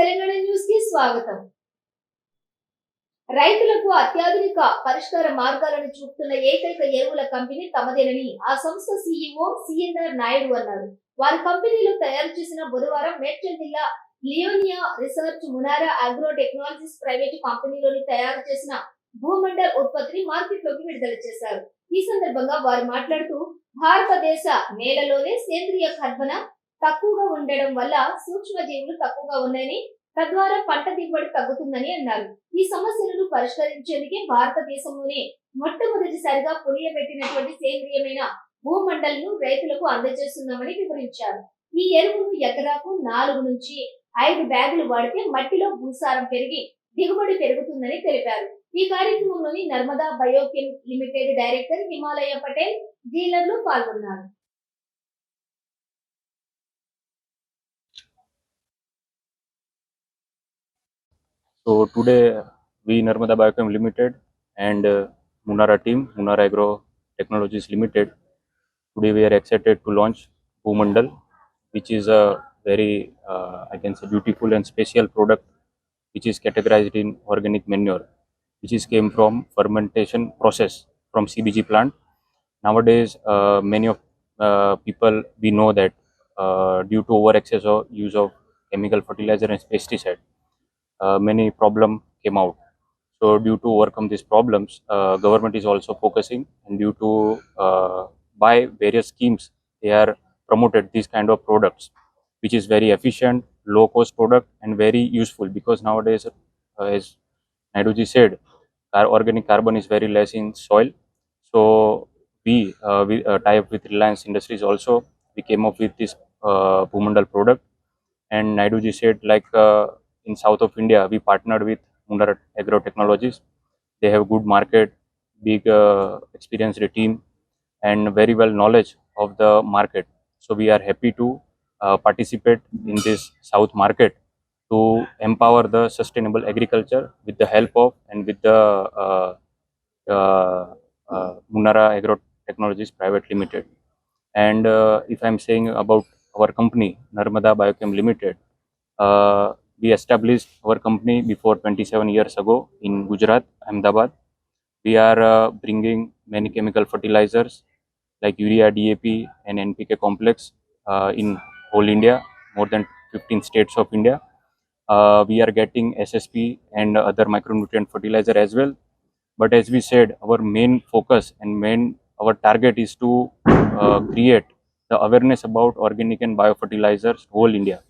తెలంగాణ న్యూస్కి స్వాగతం. రైతులకు అత్యాధునిక పరిష్కార మార్గాలను చూపుతున్న ఏకైక ఎరువుల కంపెనీ తమదేనని ఆ సంస్థ సీఈఓ సిఎన్ఆర్ నాయుడు అన్నారు. వారి కంపెనీలో తయారు చేసిన బుధవారం మేడ్చల్ జిల్లా Leonia research Munara agro technologies private కంపెనీలోని తయారు చేసిన భూమండల్ ఉత్పత్తిని మార్కెట్లోకి విడుదల చేశారు. ఈ సందర్భంగా వారు మాట్లాడుతూ భారతదేశ నేలలోనే సేంద్రియ కర్బన తక్కువగా ఉండడం వల్ల సూక్ష్మజీవులు తక్కువగా ఉన్నాయని తద్వారా పంట దిగుబడి తగ్గుతుందని అన్నారు. ఈ సమస్యలను పరిష్కరించేందుకే భారతదేశంలోనే మొట్టమొదటిసారిగా పులియబెట్టినటువంటి సేంద్రియమైన భూమండలను రైతులకు అందజేస్తున్నామని వివరించారు. ఈ ఎరువును ఎకరాకు నాలుగు నుంచి ఐదు బ్యాగులు వాడితే మట్టిలో భూసారం పెరిగి దిగుబడి పెరుగుతుందని తెలిపారు. ఈ కార్యక్రమంలోని Narmada Biochem limited director Himalaya Patel డీలర్లు పాల్గొన్నారు. So today we Narmada Biochem Limited and uh, Munara team, Munara Agro Technologies Limited, today we are excited to launch Bhumandal, which is a very, uh, I can say, beautiful and special product, which is categorized in organic manure, which is came from fermentation process from CBG plant. Nowadays, uh, many of uh, people we know that uh, due to over excess of use of chemical fertilizer and pesticide, many problem came out. So due to overcome these problems, uh, government is also focusing and due to uh, by various schemes, they are promoted these kind of products, which is very efficient, low cost product and very useful because nowadays, uh, as Naiduji said, our organic carbon is very less in soil. So we, uh, we uh, tie up with Reliance Industries also. We came up with this uh, product and Naiduji said like uh, in south of India, we partnered with Mundara Agro Technologies. They have good market, big uh, experienced team, and very well knowledge of the market. So we are happy to uh, participate in this south market to empower the sustainable agriculture with the help of and with the uh, uh, uh, Munara Agro Technologies Private Limited. And uh, if I'm saying about our company, Narmada Biochem Limited, uh, we established our company before 27 years ago in Gujarat, Ahmedabad. We are uh, bringing many chemical fertilizers like urea, DAP, and NPK complex uh, in whole India, more than 15 states of India. Uh, we are getting SSP and other micronutrient fertilizer as well. But as we said, our main focus and main our target is to uh, create the awareness about organic and biofertilizers whole India.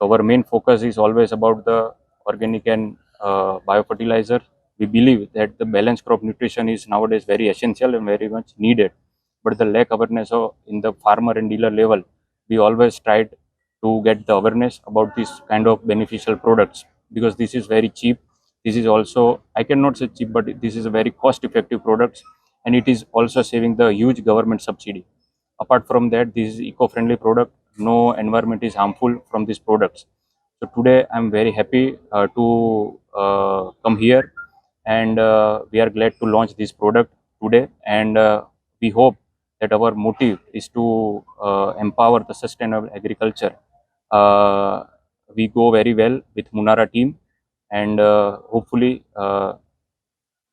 So our main focus is always about the organic and uh, biofertilizer. We believe that the balanced crop nutrition is nowadays very essential and very much needed. But the lack of awareness of in the farmer and dealer level, we always tried to get the awareness about this kind of beneficial products because this is very cheap. This is also I cannot say cheap, but this is a very cost-effective products, and it is also saving the huge government subsidy. Apart from that, this is eco-friendly product no environment is harmful from these products. So today I'm very happy uh, to uh, come here and uh, we are glad to launch this product today and uh, we hope that our motive is to uh, empower the sustainable agriculture. Uh, we go very well with Munara team and uh, hopefully uh,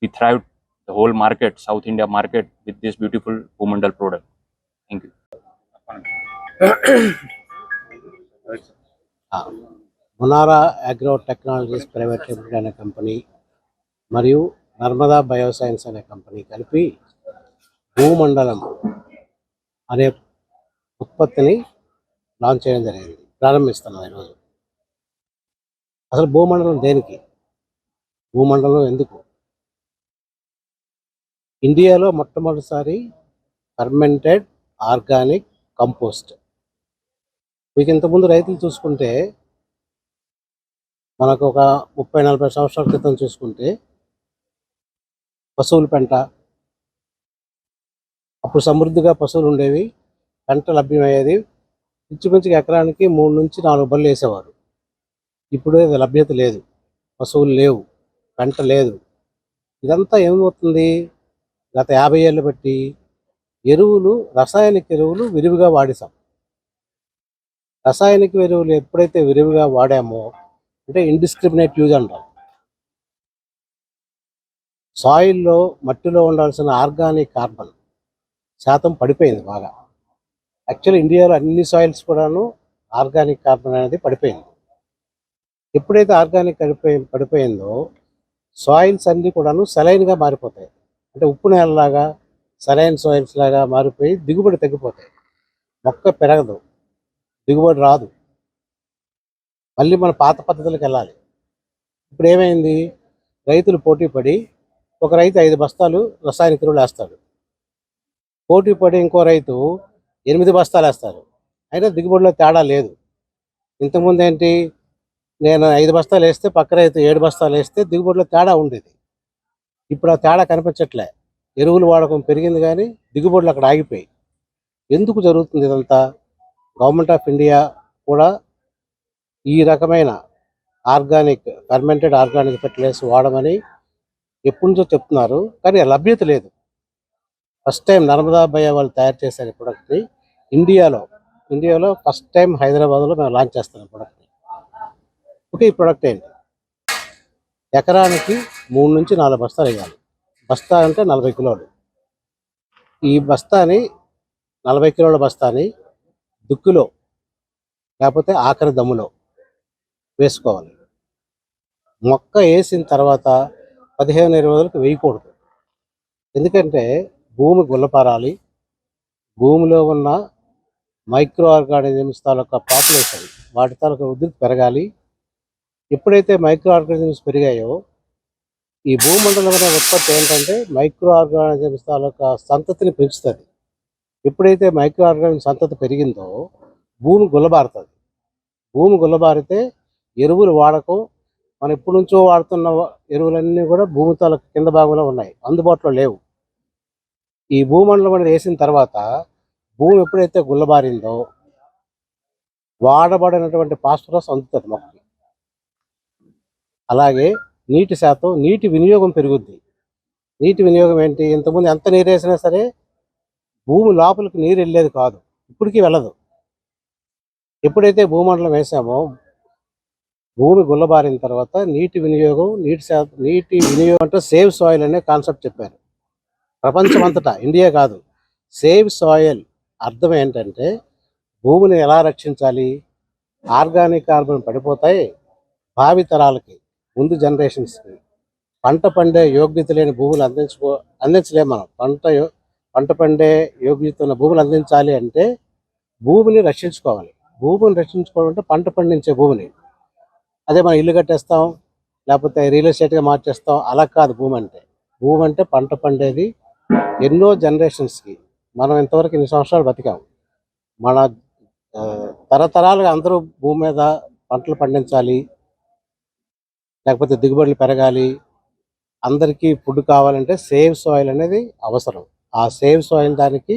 we thrive the whole market, South India market with this beautiful Bhumandal product. Thank you. Munara agro technologies private limited అనే company మరియు Narmada bioscience అనే company కలిపి భూమండలం అనే ఉత్పత్తిని launch చేయడం జరిగింది ప్రారంభిస్తున్నాం ఈరోజు. అసలు భూమండలం దేనికి? భూమండలం ఎందుకు? ఇండియాలో మొట్టమొదటిసారి ఫర్మెంటెడ్ ఆర్గానిక్ కంపోస్ట్ మీకు ఇంతకుముందు రైతులు చూసుకుంటే మనకు ఒక ముప్పై నలభై సంవత్సరాల క్రితం చూసుకుంటే పశువుల పెంట అప్పుడు సమృద్ధిగా పశువులు ఉండేవి పెంట లభ్యమయ్యేది. ఇంచుమించుగా ఎకరానికి మూడు నుంచి నాలుగు బళ్ళు వేసేవారు. ఇప్పుడు అది లభ్యత లేదు. పశువులు లేవు. పెంట లేదు. ఇదంతా ఏమవుతుంది? గత యాభై ఏళ్ళు బట్టి ఎరువులు రసాయనిక ఎరువులు విరివిగా వాడేసాం రసాయనిక ఎరువులు ఎప్పుడైతే విరివిగా వాడామో అంటే ఇండిస్క్రిమినేట్ యూజ్ అంటారు. సాయిల్లో మట్టిలో ఉండాల్సిన ఆర్గానిక్ కార్బన్ శాతం పడిపోయింది బాగా. యాక్చువల్లీ ఇండియాలో అన్ని సాయిల్స్ కూడాను ఆర్గానిక్ కార్బన్ అనేది పడిపోయింది. ఎప్పుడైతే ఆర్గానిక్ పడిపోయి పడిపోయిందో సాయిల్స్ అన్నీ కూడాను సెలైన్గా మారిపోతాయి. అంటే ఉప్పు నేలలాగా సరైన సాయిల్స్ లాగా మారిపోయి దిగుబడి తగ్గిపోతాయి. మొక్క పెరగదు. దిగుబడి రాదు. మళ్ళీ మన పాత పద్ధతులకు వెళ్ళాలి. ఇప్పుడు ఏమైంది? రైతులు పోటీ పడి ఒక రైతు ఐదు బస్తాలు రసాయనిక ఎరువులు వేస్తాడు. పోటీ పడి ఇంకో రైతు ఎనిమిది బస్తాలు వేస్తారు అయినా దిగుబడిలో తేడా లేదు. ఇంతకుముందు ఏంటి? నేను ఐదు బస్తాలు వేస్తే పక్క రైతు ఏడు బస్తాలు వేస్తే దిగుబడిలో తేడా ఉండేది. ఇప్పుడు ఆ తేడా కనిపించట్లే. ఎరువులు వాడకం పెరిగింది కానీ దిగుబడులు అక్కడ ఆగిపోయి ఎందుకు జరుగుతుంది ఇదంతా? గవర్నమెంట్ ఆఫ్ ఇండియా కూడా ఈ రకమైన ఆర్గానిక్ ఫర్మెంటెడ్ ఆర్గానిక్ ఫెర్టిలైజర్స్ వాడమని ఎప్పటి నుంచో చెప్తున్నారు. కానీ లభ్యత లేదు. ఫస్ట్ టైం నర్మదా భయ వాళ్ళు తయారు చేశారు ఈ ప్రొడక్ట్ని. ఇండియాలో ఇండియాలో ఫస్ట్ టైం హైదరాబాద్లో మేము లాంచ్ చేస్తాం ప్రొడక్ట్ని. ఓకే ఈ ప్రొడక్ట్ ఏంటి? ఎకరానికి మూడు నుంచి నాలుగు బస్తాలు వేయాలి. బస్తా అంటే నలభై కిలోలు. ఈ బస్తాని నలభై కిలోల బస్తాని దుక్కులో లేకపోతే ఆఖరి దమ్ములో వేసుకోవాలి. మొక్క వేసిన తర్వాత పదిహేను ఇరవై రోజులకు వేయకూడదు. ఎందుకంటే భూమి గుల్లపారాలి. భూమిలో ఉన్న మైక్రో ఆర్గానిజమ్స్ తాలూకా పాపులేషన్ వాటి తాలూకా ఉధృతి పెరగాలి. ఎప్పుడైతే మైక్రో ఆర్గానిజమ్స్ పెరిగాయో ఈ భూమండలంలో ఉత్పత్తి ఏంటంటే మైక్రో ఆర్గానిజమ్స్ తాలూకా సంతతిని పెంచుతుంది. ఎప్పుడైతే మైక్రో ఆర్గానిజం సంతతి పెరిగిందో భూమి గుల్లబారుతుంది. భూమి గుల్లబారితే ఎరువులు వాడకం మనం ఎప్పటి నుంచో వాడుతున్న ఎరువులన్నీ కూడా భూమి కింద భాగంలో ఉన్నాయి అందుబాటులో లేవు. ఈ భూమండలం అనేది వేసిన తర్వాత భూమి ఎప్పుడైతే గుల్లబారిందో వాడబడినటువంటి పాస్పరస్ అందుతుంది మొక్కకి. అలాగే నీటి శాతం నీటి వినియోగం పెరుగుద్ది. నీటి వినియోగం ఏంటి? ఇంతకుముందు ఎంత నీరు వేసినా సరే భూమి లోపలికి నీరు వెళ్ళేది కాదు. ఇప్పటికీ వెళ్ళదు. ఎప్పుడైతే భూమండలం వేసామో భూమి గుల్లబారిన తర్వాత నీటి వినియోగం నీటి నీటి వినియోగం అంటే సేవ్ సాయిల్ అనే కాన్సెప్ట్ చెప్పారు. ప్రపంచం అంతటా ఇండియా కాదు. సేవ్ సాయిల్ అర్థం ఏంటంటే భూమిని ఎలా రక్షించాలి? ఆర్గానిక్ కార్బన్ పడిపోతాయి భావి తరాలకి ముందు జనరేషన్స్కి. పంట పండే యోగ్యత లేని భూములు అందించుకో అందించలేము మనం. పంట యో- పంట పండే యోగ్యత భూములు అందించాలి అంటే భూమిని రక్షించుకోవాలి. భూమిని రక్షించుకోవడం అంటే పంట పండించే భూమిని. అదే మనం ఇల్లు కట్టేస్తాం లేకపోతే రియల్ ఎస్టేట్గా మార్చేస్తాం అలా కాదు భూమి అంటే. భూమి అంటే పంట పండేది ఎన్నో జనరేషన్స్కి మనం ఇంతవరకు ఇన్ని సంవత్సరాలు బతికాం. మన తరతరాలుగా అందరూ భూమి మీద పంటలు పండించాలి లేకపోతే దిగుబడులు పెరగాలి. అందరికీ ఫుడ్ కావాలంటే సేఫ్ సాయిల్ అనేది అవసరం. ఆ సేవ్ సాయిల్ దానికి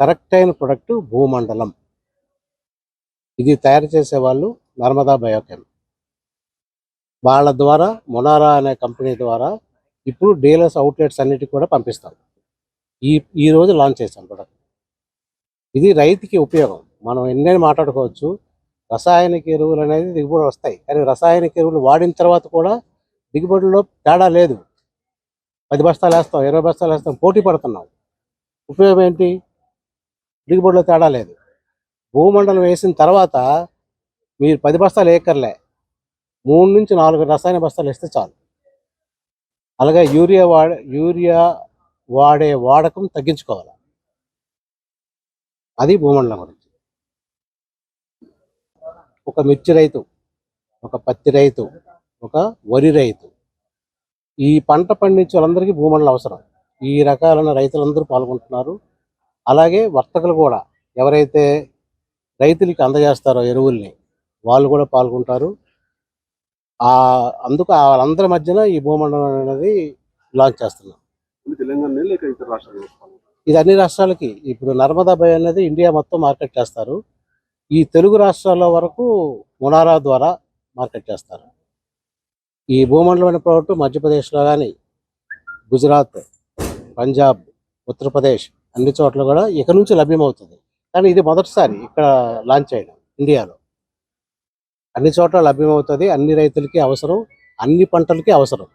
కరెక్ట్ అయిన ప్రొడక్ట్ భూమండలం. ఇది తయారు చేసే వాళ్ళు నర్మదా బయోకెమ్. వాళ్ళ ద్వారా మొనారా అనే కంపెనీ ద్వారా ఇప్పుడు డీలర్స్ అవుట్లెట్స్ అన్నిటికి కూడా పంపిస్తాం. ఈ ఈ రోజు లాంచ్ చేస్తాం ప్రొడక్ట్. ఇది రైతుకి ఉపయోగం. మనం ఎన్నైనా మాట్లాడుకోవచ్చు రసాయనిక ఎరువులు అనేది దిగుబడి వస్తాయి. కానీ రసాయనిక ఎరువులు వాడిన తర్వాత కూడా దిగుబడిలో తేడా లేదు. పది బస్తాలు వేస్తాం ఇరవై బస్తాలు వేస్తాం పోటీ పడుతున్నాం. ఉపయోగం ఏంటి? దిగుబడిలో తేడా లేదు. భూమండలం వేసిన తర్వాత మీరు పది బస్తాలు ఏకర్లే. మూడు నుంచి నాలుగు రసాయన బస్తాలు వేస్తే చాలు. అలాగే యూరియా వాడే యూరియా వాడే వాడకం తగ్గించుకోవాలి. అది భూమండలం గురించి. ఒక మిర్చి రైతు ఒక పత్తి రైతు ఒక వరి రైతు. ఈ పంట పండించే వాళ్ళందరికీ భూమండలం అవసరం. ఈ రకాలైన రైతులందరూ పాల్గొంటున్నారు. అలాగే వర్తకులు కూడా ఎవరైతే రైతులకి అందజేస్తారో ఎరువుల్ని వాళ్ళు కూడా పాల్గొంటారు. ఆ అందుకు వాళ్ళందరి మధ్యన ఈ భూమండలం అనేది లాంచ్ చేస్తున్నాం. ఇది అన్ని రాష్ట్రాలకి. ఇప్పుడు నర్మదా బై అనేది ఇండియా మొత్తం మార్కెట్ చేస్తారు. ఈ తెలుగు రాష్ట్రాల వరకు మునారా ద్వారా మార్కెట్ చేస్తారు. ఈ భూమండలమైన ప్రోడక్ట్ మధ్యప్రదేశ్లో కానీ గుజరాత్ పంజాబ్ ఉత్తరప్రదేశ్ అన్ని చోట్ల కూడా ఇక నుంచి లభ్యమవుతుంది. కానీ ఇది మొదటిసారి ఇక్కడ లాంచ్ అయిన ఇండియాలో. అన్ని చోట్ల లభ్యమవుతుంది అన్ని రైతులకి అవసరం అన్ని పంటలకి అవసరం.